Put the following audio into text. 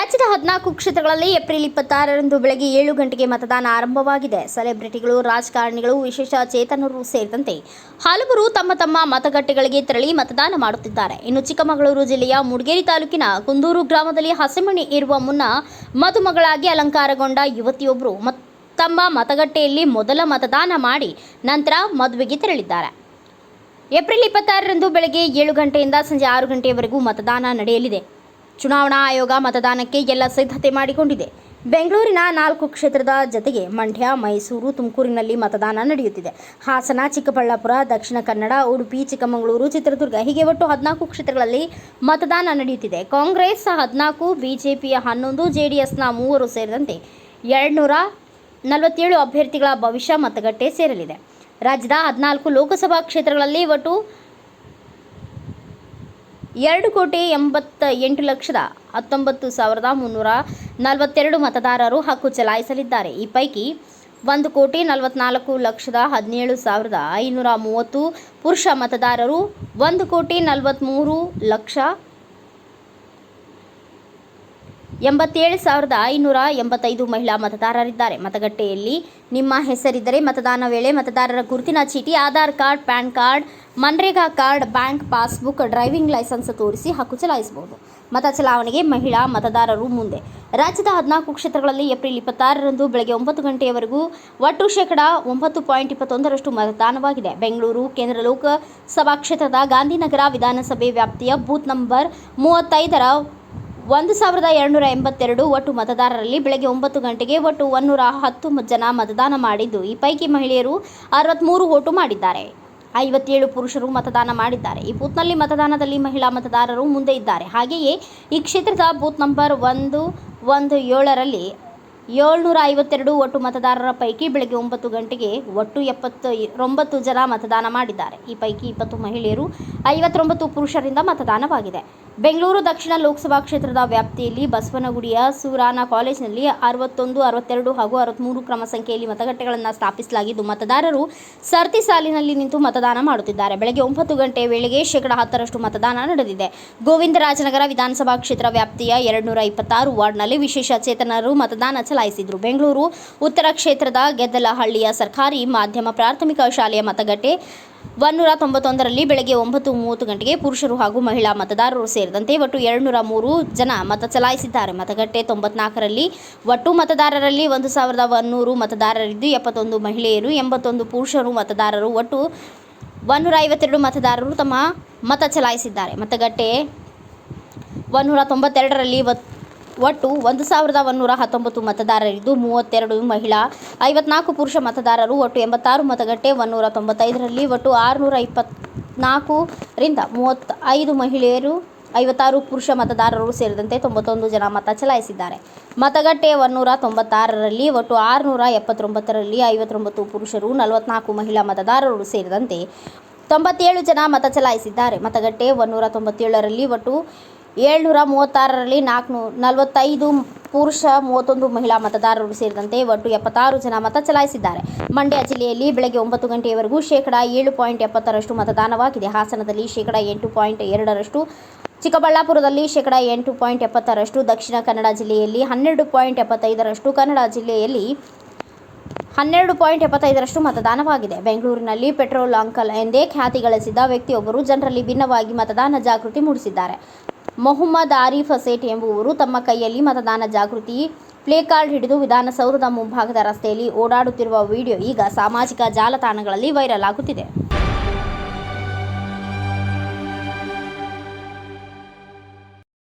ಹದಿನಾಲ್ಕು ಕ್ಷೇತ್ರಗಳಲ್ಲಿ ಏಪ್ರಿಲ್ ಇಪ್ಪತ್ತಾರರಂದು ಬೆಳಗ್ಗೆ ಏಳು ಗಂಟೆಗೆ ಮತದಾನ ಆರಂಭವಾಗಿದೆ. ಸೆಲೆಬ್ರಿಟಿಗಳು, ರಾಜಕಾರಣಿಗಳು, ವಿಶೇಷ ಚೇತನರು ಸೇರಿದಂತೆ ಹಲವರು ತಮ್ಮ ತಮ್ಮ ಮತಗಟ್ಟೆಗಳಿಗೆ ತೆರಳಿ ಮತದಾನ ಮಾಡುತ್ತಿದ್ದಾರೆ. ಇನ್ನು ಚಿಕ್ಕಮಗಳೂರು ಜಿಲ್ಲೆಯ ಮುಡಗೇರಿ ತಾಲೂಕಿನ ಕುಂದೂರು ಗ್ರಾಮದಲ್ಲಿ ಹಸೆಮಣೆ ಇರುವ ಮುನ್ನ ಮದುಮಗಳಾಗಿ ಅಲಂಕಾರಗೊಂಡ ಯುವತಿಯೊಬ್ಬರು ತಮ್ಮ ಮತಗಟ್ಟೆಯಲ್ಲಿ ಮೊದಲ ಮತದಾನ ಮಾಡಿ ನಂತರ ಮದುವೆಗೆ ತೆರಳಿದ್ದಾರೆ. ಏಪ್ರಿಲ್ ಇಪ್ಪತ್ತಾರರಂದು ಬೆಳಗ್ಗೆ ಏಳು ಗಂಟೆಯಿಂದ ಸಂಜೆ ಆರು ಗಂಟೆಯವರೆಗೂ ಮತದಾನ ನಡೆಯಲಿದೆ. ಚುನಾವಣಾ ಆಯೋಗ ಮತದಾನಕ್ಕೆ ಎಲ್ಲ ಸಿದ್ಧತೆ ಮಾಡಿಕೊಂಡಿದೆ. ಬೆಂಗಳೂರಿನ ನಾಲ್ಕು ಕ್ಷೇತ್ರದ ಜತೆಗೆ ಮಂಡ್ಯ, ಮೈಸೂರು, ತುಮಕೂರಿನಲ್ಲಿ ಮತದಾನ ನಡೆಯುತ್ತಿದೆ. ಹಾಸನ, ಚಿಕ್ಕಬಳ್ಳಾಪುರ, ದಕ್ಷಿಣ ಕನ್ನಡ, ಉಡುಪಿ, ಚಿಕ್ಕಮಗಳೂರು, ಚಿತ್ರದುರ್ಗ ಹೀಗೆ ಒಟ್ಟು ಹದಿನಾಲ್ಕು ಕ್ಷೇತ್ರಗಳಲ್ಲಿ ಮತದಾನ ನಡೆಯುತ್ತಿದೆ. ಕಾಂಗ್ರೆಸ್ ಹದಿನಾಲ್ಕು, ಬಿಜೆಪಿಯ ಹನ್ನೊಂದು, ಜೆಡಿಎಸ್ನ ಮೂವರು ಸೇರಿದಂತೆ ಎರಡುನೂರ ನಲವತ್ತೇಳು ಅಭ್ಯರ್ಥಿಗಳ ಭವಿಷ್ಯ ಮತಗಟ್ಟೆ ಸೇರಲಿದೆ. ರಾಜ್ಯದ ಹದಿನಾಲ್ಕು ಲೋಕಸಭಾ ಕ್ಷೇತ್ರಗಳಲ್ಲಿ ಒಟ್ಟು ಎರಡು ಕೋಟಿ ಎಂಬತ್ತ ಎಂಟು ಲಕ್ಷದ ಹತ್ತೊಂಬತ್ತು ಸಾವಿರದ ಮುನ್ನೂರ ನಲವತ್ತೆರಡು ಮತದಾರರು ಹಕ್ಕು ಚಲಾಯಿಸಲಿದ್ದಾರೆ. ಈ ಪೈಕಿ ಒಂದು ಕೋಟಿ ನಲವತ್ನಾಲ್ಕು ಲಕ್ಷದ ಹದಿನೇಳು ಸಾವಿರದ ಐನೂರ ಮೂವತ್ತು ಪುರುಷ ಮತದಾರರು ಒಂದು ಕೋಟಿ ನಲವತ್ತ್ಮೂರು ಲಕ್ಷ ಎಂಬತ್ತೇಳು ಸಾವಿರದ ಐನೂರ ಎಂಬತ್ತೈದು ಮಹಿಳಾ ಮತದಾರರಿದ್ದಾರೆ. ಮತಗಟ್ಟೆಯಲ್ಲಿ ನಿಮ್ಮ ಹೆಸರಿದ್ದರೆ ಮತದಾನ ವೇಳೆ ಮತದಾರರ ಗುರುತಿನ ಚೀಟಿ, Aadhaar card, PAN card, MNREGA card, bank passbook, driving licence ತೋರಿಸಿ ಹಕ್ಕು ಚಲಾಯಿಸಬಹುದು. ಮತ ಚಲಾವಣೆಗೆ ಮಹಿಳಾ ಮತದಾರರು ಮುಂದೆ. ರಾಜ್ಯದ ಹದಿನಾಲ್ಕು ಕ್ಷೇತ್ರಗಳಲ್ಲಿ ಏಪ್ರಿಲ್ ಇಪ್ಪತ್ತಾರರಂದು ಬೆಳಗ್ಗೆ ಒಂಬತ್ತು ಗಂಟೆಯವರೆಗೂ ಒಟ್ಟು ಶೇಕಡಾ ಒಂಬತ್ತು ಪಾಯಿಂಟ್ ಇಪ್ಪತ್ತೊಂದರಷ್ಟು ಮತದಾನವಾಗಿದೆ. ಬೆಂಗಳೂರು ಕೇಂದ್ರ ಲೋಕಸಭಾ ಕ್ಷೇತ್ರದ ಗಾಂಧಿನಗರ ವಿಧಾನಸಭೆ ವ್ಯಾಪ್ತಿಯ ಬೂತ್ ನಂಬರ್ ಮೂವತ್ತೈದರ ಒಂದು ಸಾವಿರದ ಎರಡುನೂರ ಎಂಬತ್ತೆರಡು ಒಟ್ಟು ಮತದಾರರಲ್ಲಿ ಬೆಳಗ್ಗೆ ಒಂಬತ್ತು ಗಂಟೆಗೆ ಒಟ್ಟು ಒನ್ನೂರ ಹತ್ತು ಜನ ಮತದಾನ ಮಾಡಿದ್ದು. ಈ ಪೈಕಿ ಮಹಿಳೆಯರು ಅರವತ್ತ್ಮೂರು ಓಟು ಮಾಡಿದ್ದಾರೆ. ಐವತ್ತೇಳು ಪುರುಷರು ಮತದಾನ ಮಾಡಿದ್ದಾರೆ. ಈ ಬೂತ್ನಲ್ಲಿ ಮತದಾನದಲ್ಲಿ ಮಹಿಳಾ ಮತದಾರರು ಮುಂದೆ ಇದ್ದಾರೆ. ಹಾಗೆಯೇ ಈ ಕ್ಷೇತ್ರದ ಬೂತ್ ನಂಬರ್ ಒಂದು ಒಂದು ಏಳರಲ್ಲಿ ಏಳ್ನೂರ ಐವತ್ತೆರಡು ಒಟ್ಟು ಮತದಾರರ ಪೈಕಿ ಬೆಳಗ್ಗೆ ಒಂಬತ್ತು ಗಂಟೆಗೆ ಒಟ್ಟು ಎಪ್ಪತ್ತು ಒಂಬತ್ತು ಜನ ಮತದಾನ ಮಾಡಿದ್ದಾರೆ. ಈ ಪೈಕಿ ಇಪ್ಪತ್ತು ಮಹಿಳೆಯರು ಐವತ್ತೊಂಬತ್ತು ಪುರುಷರಿಂದ ಮತದಾನವಾಗಿದೆ. ಬೆಂಗಳೂರು ದಕ್ಷಿಣ ಲೋಕಸಭಾ ಕ್ಷೇತ್ರದ ವ್ಯಾಪ್ತಿಯಲ್ಲಿ ಬಸವನಗುಡಿಯ ಸೂರಾನ ಕಾಲೇಜಿನಲ್ಲಿ ಅರವತ್ತೊಂದು, ಅರವತ್ತೆರಡು ಹಾಗೂ ಅರವತ್ತ್ಮೂರು ಕ್ರಮ ಸಂಖ್ಯೆಯಲ್ಲಿ ಮತಗಟ್ಟೆಗಳನ್ನು ಸ್ಥಾಪಿಸಲಾಗಿದ್ದು, ಮತದಾರರು ಸರತಿ ಸಾಲಿನಲ್ಲಿ ನಿಂತು ಮತದಾನ ಮಾಡುತ್ತಿದ್ದಾರೆ. ಬೆಳಗ್ಗೆ ಒಂಬತ್ತು ಗಂಟೆ ವೇಳೆಗೆ ಶೇಕಡ ಹತ್ತರಷ್ಟು ಮತದಾನ ನಡೆದಿದೆ. ಗೋವಿಂದರಾಜನಗರ ವಿಧಾನಸಭಾ ಕ್ಷೇತ್ರ ವ್ಯಾಪ್ತಿಯ ಎರಡುನೂರ ಇಪ್ಪತ್ತಾರು ವಾರ್ಡ್ನಲ್ಲಿ ವಿಶೇಷ ಚೇತನರು ಮತದಾನ ಚಲಾಯಿಸಿದರು ಬೆಂಗಳೂರು ಉತ್ತರ ಕ್ಷೇತ್ರದ ಗೆದ್ದಲಹಳ್ಳಿಯ ಸರ್ಕಾರಿ ಮಾಧ್ಯಮ ಪ್ರಾಥಮಿಕ ಶಾಲೆಯ ಮತಗಟ್ಟೆ ಒನ್ನೂರ ತೊಂಬತ್ತೊಂದರಲ್ಲಿ ಬೆಳಗ್ಗೆ ಒಂಬತ್ತು ಮೂವತ್ತು ಗಂಟೆಗೆ ಪುರುಷರು ಹಾಗೂ ಮಹಿಳಾ ಮತದಾರರು ಸೇರಿದಂತೆ ಒಟ್ಟು ಎರಡುನೂರ ಮೂರು ಜನ ಮತ ಚಲಾಯಿಸಿದ್ದಾರೆ. ಮತಗಟ್ಟೆ ತೊಂಬತ್ನಾಲ್ಕರಲ್ಲಿ ಒಟ್ಟು ಮತದಾರರಲ್ಲಿ ಒಂದು ಸಾವಿರದ ಒನ್ನೂರು ಮತದಾರರಿದ್ದು ಎಪ್ಪತ್ತೊಂದು ಮಹಿಳೆಯರು, ಎಂಬತ್ತೊಂದು ಪುರುಷರು ಮತದಾರರು, ಒಟ್ಟು ಒನ್ನೂರ ಐವತ್ತೆರಡು ಮತದಾರರು ತಮ್ಮ ಮತ ಚಲಾಯಿಸಿದ್ದಾರೆ. ಮತಗಟ್ಟೆ ಒನ್ನೂರ ತೊಂಬತ್ತೆರಡರಲ್ಲಿ ಒಟ್ಟು ಒಂದು ಸಾವಿರದ ಒನ್ನೂರ ಹತ್ತೊಂಬತ್ತು ಮತದಾರರಿದ್ದು ಮೂವತ್ತೆರಡು ಮಹಿಳಾ, ಐವತ್ನಾಲ್ಕು ಪುರುಷ ಮತದಾರರು, ಒಟ್ಟು ಎಂಬತ್ತಾರು ಮತಗಟ್ಟೆ ಒನ್ನೂರ ತೊಂಬತ್ತೈದರಲ್ಲಿ ಒಟ್ಟು ಆರುನೂರ ಇಪ್ಪತ್ನಾಲ್ಕರಿಂದ ಮೂವತ್ತೈದು ಮಹಿಳೆಯರು, ಐವತ್ತಾರು ಪುರುಷ ಮತದಾರರು ಸೇರಿದಂತೆ ತೊಂಬತ್ತೊಂದು ಜನ ಮತ ಚಲಾಯಿಸಿದ್ದಾರೆ. ಮತಗಟ್ಟೆ ಒನ್ನೂರ ತೊಂಬತ್ತಾರರಲ್ಲಿ ಒಟ್ಟು ಆರುನೂರ ಎಪ್ಪತ್ತೊಂಬತ್ತರಲ್ಲಿ ಐವತ್ತೊಂಬತ್ತು ಪುರುಷರು, ನಲವತ್ನಾಲ್ಕು ಮಹಿಳಾ ಮತದಾರರು ಸೇರಿದಂತೆ ತೊಂಬತ್ತೇಳು ಜನ ಮತ ಚಲಾಯಿಸಿದ್ದಾರೆ. ಮತಗಟ್ಟೆ ಒನ್ನೂರ ತೊಂಬತ್ತೇಳರಲ್ಲಿ ಒಟ್ಟು ಏಳ್ನೂರ ಮೂವತ್ತಾರರಲ್ಲಿ ನಾಲ್ಕು ನಲವತ್ತೈದು ಪುರುಷ ಮೂವತ್ತೊಂದು ಮಹಿಳಾ ಮತದಾರರು ಸೇರಿದಂತೆ ಒಟ್ಟು ಎಪ್ಪತ್ತಾರು ಜನ ಮತ ಚಲಾಯಿಸಿದ್ದಾರೆ. ಮಂಡ್ಯ ಜಿಲ್ಲೆಯಲ್ಲಿ ಬೆಳಗ್ಗೆ ಒಂಬತ್ತು ಗಂಟೆಯವರೆಗೂ ಶೇಕಡ ಏಳು ಪಾಯಿಂಟ್ ಎಪ್ಪತ್ತರಷ್ಟು ಮತದಾನವಾಗಿದೆ. ಹಾಸನದಲ್ಲಿ ಶೇಕಡ ಎಂಟು ಪಾಯಿಂಟ್ ಎರಡರಷ್ಟು, ಚಿಕ್ಕಬಳ್ಳಾಪುರದಲ್ಲಿ ಶೇಕಡ ಎಂಟು ಪಾಯಿಂಟ್ ಎಪ್ಪತ್ತರಷ್ಟು, ದಕ್ಷಿಣ ಕನ್ನಡ ಜಿಲ್ಲೆಯಲ್ಲಿ ಹನ್ನೆರಡು ಪಾಯಿಂಟ್ ಎಪ್ಪತ್ತೈದರಷ್ಟು, ಕನ್ನಡ ಜಿಲ್ಲೆಯಲ್ಲಿ ಹನ್ನೆರಡು ಪಾಯಿಂಟ್ ಎಪ್ಪತ್ತೈದರಷ್ಟು ಮತದಾನವಾಗಿದೆ. ಬೆಂಗಳೂರಿನಲ್ಲಿ ಪೆಟ್ರೋಲ್ ಅಂಕಲ್ ಎಂದೇ ಖ್ಯಾತಿ ಗಳಿಸಿದ್ದ ವ್ಯಕ್ತಿಯೊಬ್ಬರು ಜನರಲ್ಲಿ ಭಿನ್ನವಾಗಿ ಮತದಾನ ಜಾಗೃತಿ ಮೂಡಿಸಿದ್ದಾರೆ. ಮೊಹಮ್ಮದ್ ಆರೀಫ್ ಸೇಠ್ ಎಂಬುವರು ತಮ್ಮ ಕೈಯಲ್ಲಿ ಮತದಾನ ಜಾಗೃತಿ ಪ್ಲೇ ಕಾರ್ಡ್ ಹಿಡಿದು ವಿಧಾನಸೌಧದ ಮುಂಭಾಗದ ರಸ್ತೆಯಲ್ಲಿ ಓಡಾಡುತ್ತಿರುವ ವಿಡಿಯೋ ಈಗ ಸಾಮಾಜಿಕ ಜಾಲತಾಣಗಳಲ್ಲಿ ವೈರಲ್ ಆಗುತ್ತಿದೆ.